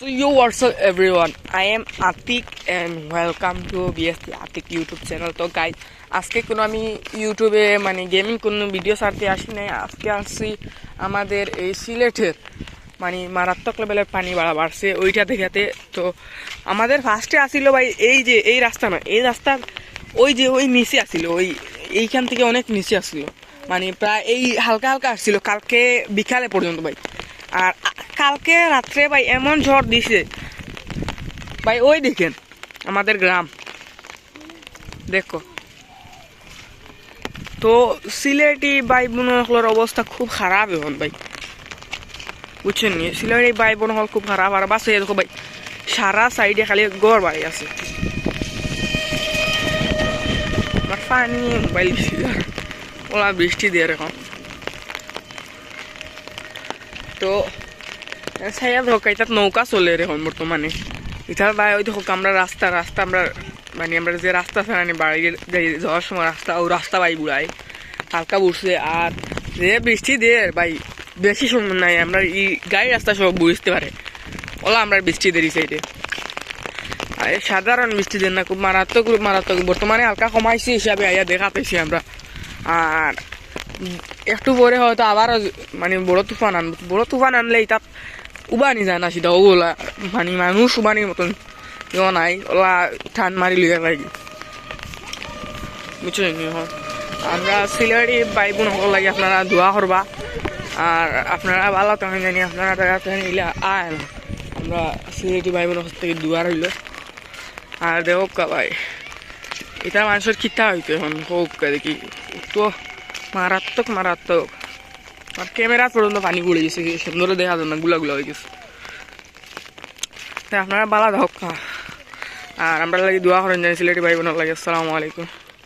So yo what's up everyone, I am Atik and welcome to BST Atik YouTube channel. তো গাই আজকে কোনো আমি ইউটিউবে মানে গেমিং কোনো ভিডিও ছাড়তে আসি নাই। আজকে আসছি আমাদের এই সিলেটের মানে মারাত্মক লেভেলের পানি বাড়া বাড়ছে ওইটা দেখাতে। তো আমাদের ফার্স্টে আসিল ভাই এই যে, এই রাস্তা না, এই রাস্তার ওই যে, ওই নিচে আসিল, ওই এইখান থেকে অনেক নিচে আসছিল মানে প্রায় এই হালকা হালকা আসছিল কালকে বিকালে পর্যন্ত ভাই। আর কালকে রাত্রে ভাই এমন ঝড় দিছে। ভাই, ওই দেখেন, আমাদের গ্রাম। দেখো। তো সিলেটি ভাই বোনগুলোর অবস্থা খুব খারাপ এখন ভাই। বুঝছেন সিলেটি ভাই বোন হল খুব খারাপ। আর বাসে দেখো ভাই, সারা সাইডে খালি গড় বাড়ি আছে। পানি মোবাইল ওলা বৃষ্টি দিয়ে এখন। তো সাইয়া ধোকা এটা নৌকা চলে রে এখন বর্তমানে এটা ভাই ওই দেখো আমরা রাস্তা রাস্তা আমরা মানে আমরা যে রাস্তা ছাড়ানি বাড়ি গাড়ি যাওয়ার সময় রাস্তা ও রাস্তা ভাই বুড়াই হালকা বুঝছে আর যে বৃষ্টি দিয়ে ভাই বেশি সময় নাই, আমরা এই গাড়ি রাস্তা সব বুঝতে পারে ওলা আমরা বৃষ্টি দেরি সাইডে আর সাধারণ বৃষ্টি দেন না, খুব মারাত্মক মারাত্মক বর্তমানে হালকা কমাইছে হিসাবে আইয়া দেখা পেয়েছি আমরা। আর একটু পরে হয়তো আবারও মানে বড় তুফান আনব বড় তুফান আনলে এটা উবানি যায় না সেটা ওগুলা মানে মানুষ উবানির মতন। কেউ নাই, ওলা ঠান মারি লিয়ে লাগি এখন আমরা সিলেটি ভাই বোন লাগে, আপনারা দোয়া করবা আর আপনারা ভালো তখন জানি, আপনারা টাকা তখন আয় না আমরা সিলেটি ভাই কাছ থেকে দোয়া রইল আর দেখো কা ভাই এটা মানুষের খিতা হইতো এখন হোক দেখি। তো মারাত্মক মারাত্মক আর ক্যামেরা পর্যন্ত পানি পড়ে গেছে সুন্দর দেখা যায় না গুলা গুলা হয়ে গেছে। আপনারা বালা হোক আর আমরা লাগে দোয়া করেন জানি সিলেটি ভাই বোনের লাগে আসসালামু আলাইকুম।